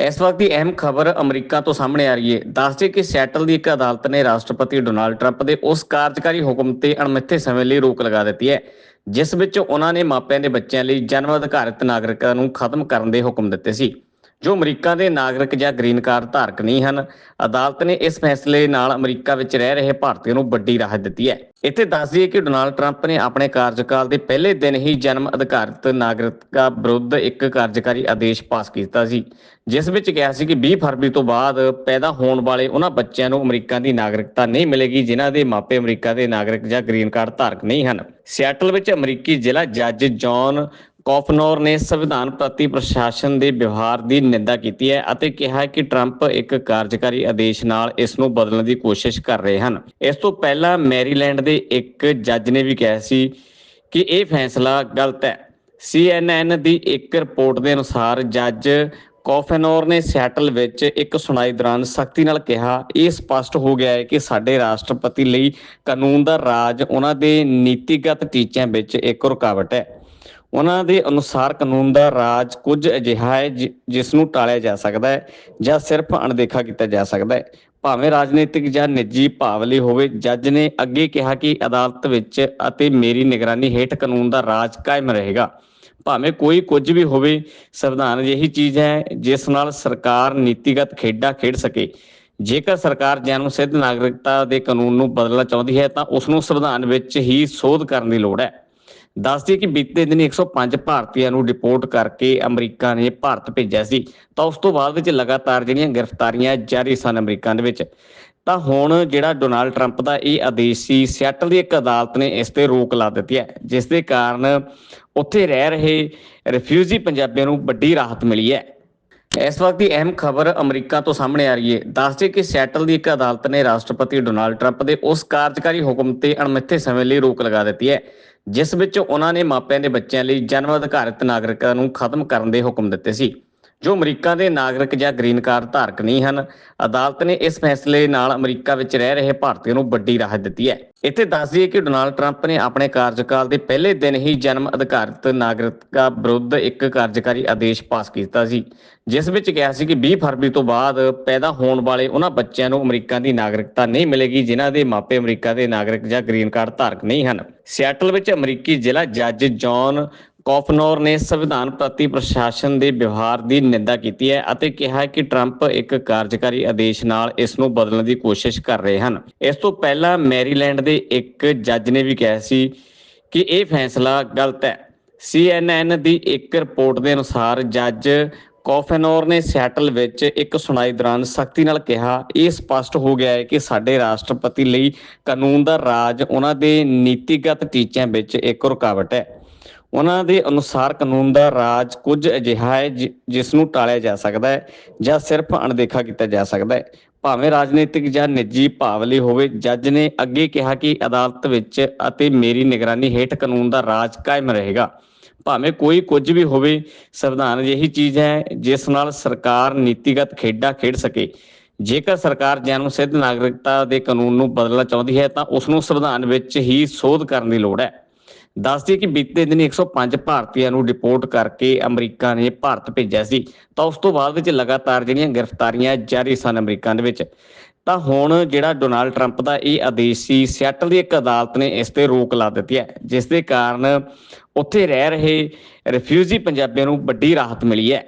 ਇਸ ਵਕਤ ਦੀ ਅਹਿਮ ਖਬਰ ਅਮਰੀਕਾ ਤੋਂ ਸਾਹਮਣੇ ਆ ਰਹੀ ਹੈ। ਦੱਸਦੇ ਕਿ ਸੈਟਲ ਦੀ ਇੱਕ ਅਦਾਲਤ ਨੇ ਰਾਸ਼ਟਰਪਤੀ ਡੋਨਾਲਡ ਟਰੰਪ ਦੇ ਉਸ ਕਾਰਜਕਾਰੀ ਹੁਕਮ ਤੇ ਅਣਮਿੱਥੇ ਸਮੇਂ ਲਈ ਰੋਕ ਲਗਾ ਦਿੱਤੀ ਹੈ, ਜਿਸ ਵਿੱਚ ਉਹਨਾਂ ਨੇ ਮਾਪਿਆਂ ਦੇ ਬੱਚਿਆਂ ਲਈ ਜਨਮ ਅਧਿਕਾਰਤ ਨਾਗਰਿਕਾਂ ਨੂੰ ਖਤਮ ਕਰਨ ਦੇ ਹੁਕਮ ਦਿੱਤੇ ਸੀ। ਜੋ ਅਮਰੀਕਾ ਦੇ ਨਾਗਰਿਕ ਜਾਂ ਗ੍ਰੀਨ ਕਾਰਡ ਧਾਰਕ ਨਹੀਂ ਹਨ, ਅਦਾਲਤ ਨੇ ਇਸ ਫੈਸਲੇ ਨਾਲ ਅਮਰੀਕਾ ਵਿੱਚ ਰਹਿ ਰਹੇ ਭਾਰਤੀਆਂ ਨੂੰ ਵੱਡੀ ਰਾਹਤ ਦਿੱਤੀ ਹੈ। ਇੱਥੇ ਦੱਸ ਦਈਏ ਕਿ ਡੋਨਾਲਡ ਟਰੰਪ ਨੇ ਆਪਣੇ ਕਾਰਜਕਾਲ ਦੇ ਪਹਿਲੇ ਦਿਨ ਹੀ ਜਨਮ ਅਧਿਕਾਰਤ ਨਾਗਰਿਕਤਾ ਵਿਰੁੱਧ ਇੱਕ ਕਾਰਜਕਾਰੀ ਆਦੇਸ਼ ਪਾਸ ਕੀਤਾ ਸੀ, ਜਿਸ ਵਿੱਚ ਕਿਹਾ ਸੀ ਕਿ 20 ਫਰਵਰੀ ਤੋਂ ਬਾਅਦ ਪੈਦਾ ਹੋਣ ਵਾਲੇ ਉਹਨਾਂ ਬੱਚਿਆਂ ਨੂੰ ਅਮਰੀਕਾ ਦੀ ਨਾਗਰਿਕਤਾ ਨਹੀਂ ਮਿਲੇਗੀ, ਜਿਨ੍ਹਾਂ ਦੇ ਮਾਪੇ ਅਮਰੀਕਾ ਦੇ ਨਾਗਰਿਕ ਜਾਂ ਗ੍ਰੀਨ ਕਾਰਡ ਧਾਰਕ ਨਹੀਂ ਹਨ। ਸਿਆਟਲ ਵਿੱਚ ਅਮਰੀਕੀ ਜ਼ਿਲ੍ਹਾ ਜੱਜ ਜੌਨ ਕੌਫਨੋਰ ਨੇ ਸੰਵਿਧਾਨ ਪ੍ਰਤੀ ਪ੍ਰਸ਼ਾਸਨ ਦੇ ਵਿਵਹਾਰ ਦੀ ਨਿੰਦਾ ਕੀਤੀ ਹੈ ਅਤੇ ਕਿਹਾ ਕਿ ਟਰੰਪ ਇੱਕ ਕਾਰਜਕਾਰੀ ਆਦੇਸ਼ ਨਾਲ ਇਸ ਨੂੰ ਬਦਲਣ ਦੀ ਕੋਸ਼ਿਸ਼ ਕਰ ਰਹੇ ਹਨ। ਇਸ ਤੋਂ ਪਹਿਲਾਂ ਮੈਰੀਲੈਂਡ ਦੇ ਇੱਕ ਜੱਜ ਨੇ ਵੀ ਕਿਹਾ ਸੀ ਕਿ ਇਹ ਫੈਸਲਾ ਗਲਤ ਹੈ। CNN ਦੀ ਇੱਕ ਰਿਪੋਰਟ ਦੇ ਅਨੁਸਾਰ ਜੱਜ ਕੌਫਨੋਰ ਨੇ ਸਿਆਟਲ ਵਿੱਚ ਇੱਕ ਸੁਣਾਈ ਦੌਰਾਨ ਸਖਤੀ ਨਾਲ ਕਿਹਾ, ਇਹ ਸਪਸ਼ਟ ਹੋ ਗਿਆ ਹੈ ਕਿ ਸਾਡੇ ਰਾਸ਼ਟਰਪਤੀ ਲਈ ਕਾਨੂੰਨ ਦਾ ਰਾਜ ਉਹਨਾਂ ਦੇ ਨੀਤੀਗਤ ਟੀਚਿਆਂ ਵਿੱਚ ਇੱਕ ਰੁਕਾਵਟ ਹੈ। ਉਹਨਾਂ ਦੇ ਅਨੁਸਾਰ ਕਾਨੂੰਨ ਦਾ ਰਾਜ ਕੁਝ ਅਜਿਹਾ ਹੈ ਜਿ- ਜਿਸ ਨੂੰ ਟਾਲਿਆ ਜਾ ਸਕਦਾ ਹੈ ਜਾਂ ਸਿਰਫ ਅਣਦੇਖਾ ਕੀਤਾ ਜਾ ਸਕਦਾ ਹੈ। ਭਾਵੇਂ ਰਾਜਨੀਤਿਕ ਜਾਂ ਨਿੱਜੀ ਭਾਵ ਲਈ ਹੋਵੇ, ਜੱਜ ਨੇ ਅੱਗੇ ਕਿਹਾ ਕਿ ਅਦਾਲਤ ਵਿੱਚ ਅਤੇ ਮੇਰੀ ਨਿਗਰਾਨੀ ਹੇਠ ਕਾਨੂੰਨ ਦਾ ਰਾਜ ਕਾਇਮ ਰਹੇਗਾ। ਭਾਵੇਂ ਕੋਈ ਕੁਝ ਵੀ ਹੋਵੇ, ਸੰਵਿਧਾਨ ਅਜਿਹੀ ਚੀਜ਼ ਹੈ ਜਿਸ ਨਾਲ ਸਰਕਾਰ ਨੀਤੀਗਤ ਖੇਡਾਂ ਖੇਡ ਸਕੇ। ਜੇਕਰ ਸਰਕਾਰ ਜਨਮ ਸਿੱਧ ਨਾਗਰਿਕਤਾ ਦੇ ਕਾਨੂੰਨ ਨੂੰ ਬਦਲਣਾ ਚਾਹੁੰਦੀ ਹੈ, ਤਾਂ ਉਸ ਨੂੰ ਸੰਵਿਧਾਨ ਵਿੱਚ ਹੀ ਸੋਧ ਕਰਨ ਦੀ ਲੋੜ ਹੈ। ਦੱਸਦੀ ਕਿ ਬੀਤੇ ਦਿਨ 105 ਭਾਰਤੀਆਂ ਨੂੰ ਡਿਪੋਰਟ ਕਰਕੇ ਅਮਰੀਕਾ ਨੇ ਭਾਰਤ ਭੇਜਿਆ ਸੀ, ਤਾਂ ਉਸ ਤੋਂ ਬਾਅਦ ਵਿੱਚ ਲਗਾਤਾਰ ਜਿਹੜੀਆਂ ਗ੍ਰਿਫਤਾਰੀਆਂ ਜਾਰੀ ਸਨ ਅਮਰੀਕਾ ਦੇ ਵਿੱਚ। ਤਾਂ ਹੁਣ ਜਿਹੜਾ ਡੋਨਾਲਡ ਟਰੰਪ ਦਾ ਇਹ ਆਦੇਸ਼ ਸੀ, ਸਿਆਟਲ ਦੀ ਇੱਕ ਅਦਾਲਤ ਨੇ ਇਸ ਤੇ ਰੋਕ ਲਾ ਦਿੱਤੀ ਹੈ, ਜਿਸ ਦੇ ਕਾਰਨ ਉੱਥੇ ਰਹਿ ਰਹੇ ਰਿਫਿਊਜੀ ਪੰਜਾਬੀਆਂ ਨੂੰ ਵੱਡੀ ਰਾਹਤ ਮਿਲੀ ਹੈ। ਇਸ ਵਕਤ ਦੀ ਅਹਿਮ ਖਬਰ ਅਮਰੀਕਾ ਤੋਂ ਸਾਹਮਣੇ ਆ ਰਹੀ ਹੈ। ਦੱਸਦੇ ਕਿ ਸੈਟਲ ਦੀ ਇੱਕ ਅਦਾਲਤ ਨੇ ਰਾਸ਼ਟਰਪਤੀ ਡੋਨਾਲਡ ਟਰੰਪ ਦੇ ਉਸ ਕਾਰਜਕਾਰੀ ਹੁਕਮ ਤੇ ਅਣਮਿੱਥੇ ਸਮੇਂ ਲਈ ਰੋਕ ਲਗਾ ਦਿੱਤੀ ਹੈ। ਜਿਸ ਵਿੱਚ ਉਹਨਾਂ ਨੇ ਮਾਪਿਆਂ ਦੇ ਬੱਚਿਆਂ ਲਈ ਜਨਮ ਅਧਿਕਾਰਤ ਨਾਗਰਿਕਤਾ ਨੂੰ ਖਤਮ ਕਰਨ ਦੇ ਹੁਕਮ ਦਿੱਤੇ ਸੀ। ਜੋ ਅਮਰੀਕਾ ਦੇ ਨਾਗਰਿਕ ਜਾਂ ਗ੍ਰੀਨ ਕਾਰਡ ਧਾਰਕ ਨਹੀਂ ਹਨ, ਅਦਾਲਤ ਨੇ ਇਸ ਫੈਸਲੇ ਨਾਲ ਅਮਰੀਕਾ ਵਿੱਚ ਰਹਿ ਰਹੇ ਭਾਰਤੀਆਂ ਨੂੰ ਵੱਡੀ ਰਾਹਤ ਦਿੱਤੀ ਹੈ। ਇੱਥੇ ਦੱਸ ਦਈਏ ਕਿ ਡੋਨਾਲਡ ਟਰੰਪ ਨੇ ਆਪਣੇ ਕਾਰਜਕਾਲ ਦੇ ਪਹਿਲੇ ਦਿਨ ਹੀ ਜਨਮ ਅਧਿਕਾਰਤ ਨਾਗਰਿਕਤਾ ਵਿਰੁੱਧ ਇੱਕ ਕਾਰਜਕਾਰੀ ਆਦੇਸ਼ ਪਾਸ ਕੀਤਾ ਸੀ, ਜਿਸ ਵਿੱਚ ਕਿਹਾ ਸੀ ਕਿ 20 ਫਰਵਰੀ ਤੋਂ ਬਾਅਦ ਪੈਦਾ ਹੋਣ ਵਾਲੇ ਉਹਨਾਂ ਬੱਚਿਆਂ ਨੂੰ ਅਮਰੀਕਾ ਦੀ ਨਾਗਰਿਕਤਾ ਨਹੀਂ ਮਿਲੇਗੀ, ਜਿਨ੍ਹਾਂ ਦੇ ਮਾਪੇ ਅਮਰੀਕਾ ਦੇ ਨਾਗਰਿਕ ਜਾਂ ਗ੍ਰੀਨ ਕਾਰਡ ਧਾਰਕ ਨਹੀਂ ਹਨ। ਸਿਆਟਲ ਵਿੱਚ ਅਮਰੀਕੀ ਜ਼ਿਲ੍ਹਾ ਜੱਜ ਜੌਨ ਕੌਫਨੋਰ ਨੇ ਸੰਵਿਧਾਨ ਪ੍ਰਤੀ ਪ੍ਰਸ਼ਾਸਨ ਦੇ ਵਿਵਹਾਰ ਦੀ ਨਿੰਦਾ ਕੀਤੀ ਹੈ ਅਤੇ ਕਿਹਾ ਕਿ ਟਰੰਪ ਇੱਕ ਕਾਰਜਕਾਰੀ ਆਦੇਸ਼ ਨਾਲ ਇਸ ਨੂੰ ਬਦਲਣ ਦੀ ਕੋਸ਼ਿਸ਼ ਕਰ ਰਹੇ ਹਨ। ਇਸ ਤੋਂ ਪਹਿਲਾਂ ਮੈਰੀਲੈਂਡ ਦੇ ਇੱਕ ਜੱਜ ਨੇ ਵੀ ਕਿਹਾ ਸੀ ਕਿ ਇਹ ਫੈਸਲਾ ਗਲਤ ਹੈ। CNN ਦੀ ਇੱਕ ਰਿਪੋਰਟ ਦੇ ਅਨੁਸਾਰ ਜੱਜ ਕੌਫਨੋਰ ਨੇ ਸਿਆਟਲ ਵਿੱਚ ਇੱਕ ਸੁਣਾਈ ਦੌਰਾਨ ਸਖਤੀ ਨਾਲ ਕਿਹਾ, ਇਹ ਸਪਸ਼ਟ ਹੋ ਗਿਆ ਹੈ ਕਿ ਸਾਡੇ ਰਾਸ਼ਟਰਪਤੀ ਲਈ ਕਾਨੂੰਨ ਦਾ ਰਾਜ ਉਹਨਾਂ ਦੇ ਨੀਤੀਗਤ ਟੀਚਿਆਂ ਵਿੱਚ ਇੱਕ ਰੁਕਾਵਟ ਹੈ। ਉਹਨਾਂ ਦੇ ਅਨੁਸਾਰ ਕਾਨੂੰਨ ਦਾ ਰਾਜ ਕੁਝ ਅਜਿਹਾ ਹੈ ਜਿ- ਜਿਸ ਨੂੰ ਟਾਲਿਆ ਜਾ ਸਕਦਾ ਹੈ ਜਾਂ ਸਿਰਫ ਅਣਦੇਖਾ ਕੀਤਾ ਜਾ ਸਕਦਾ ਹੈ। ਭਾਵੇਂ ਰਾਜਨੀਤਿਕ ਜਾਂ ਨਿੱਜੀ ਭਾਵ ਲਈ ਹੋਵੇ, ਜੱਜ ਨੇ ਅੱਗੇ ਕਿਹਾ ਕਿ ਅਦਾਲਤ ਵਿੱਚ ਅਤੇ ਮੇਰੀ ਨਿਗਰਾਨੀ ਹੇਠ ਕਾਨੂੰਨ ਦਾ ਰਾਜ ਕਾਇਮ ਰਹੇਗਾ। ਭਾਵੇਂ ਕੋਈ ਕੁਝ ਵੀ ਹੋਵੇ, ਸੰਵਿਧਾਨ ਅਜਿਹੀ ਚੀਜ਼ ਹੈ ਜਿਸ ਨਾਲ ਸਰਕਾਰ ਨੀਤੀਗਤ ਖੇਡਾਂ ਖੇਡ ਸਕੇ। ਜੇਕਰ ਸਰਕਾਰ ਜਨਮ ਸਿੱਧ ਨਾਗਰਿਕਤਾ ਦੇ ਕਾਨੂੰਨ ਨੂੰ ਬਦਲਣਾ ਚਾਹੁੰਦੀ ਹੈ, ਤਾਂ ਉਸ ਨੂੰ ਸੰਵਿਧਾਨ ਵਿੱਚ ਹੀ ਸੋਧ ਕਰਨ ਦੀ ਲੋੜ ਹੈ। ਦੱਸਦੀ ਕਿ ਬੀਤੇ ਦਿਨ 105 ਭਾਰਤੀਆਂ ਨੂੰ ਡਿਪੋਰਟ ਕਰਕੇ ਅਮਰੀਕਾ ਨੇ ਭਾਰਤ ਭੇਜਿਆ ਸੀ। ਤਾਂ ਉਸ ਤੋਂ ਬਾਅਦ ਵਿੱਚ ਲਗਾਤਾਰ ਜਿਹੜੀਆਂ ਗ੍ਰਿਫਤਾਰੀਆਂ ਜਾਰੀ ਸਨ ਅਮਰੀਕਾ ਦੇ ਵਿੱਚ। ਤਾਂ ਹੁਣ ਜਿਹੜਾ ਡੋਨਾਲਡ ਟਰੰਪ ਦਾ ਇਹ ਆਦੇਸ਼ ਸੀ, ਸਿਆਟਲ ਦੀ ਇੱਕ ਅਦਾਲਤ ਨੇ ਇਸ ਤੇ ਰੋਕ ਲਾ ਦਿੱਤੀ ਹੈ, ਜਿਸ ਦੇ ਕਾਰਨ ਉੱਥੇ ਰਹਿ ਰਹੇ ਰਿਫਿਊਜੀ ਪੰਜਾਬੀਆਂ ਨੂੰ ਵੱਡੀ ਰਾਹਤ ਮਿਲੀ ਹੈ।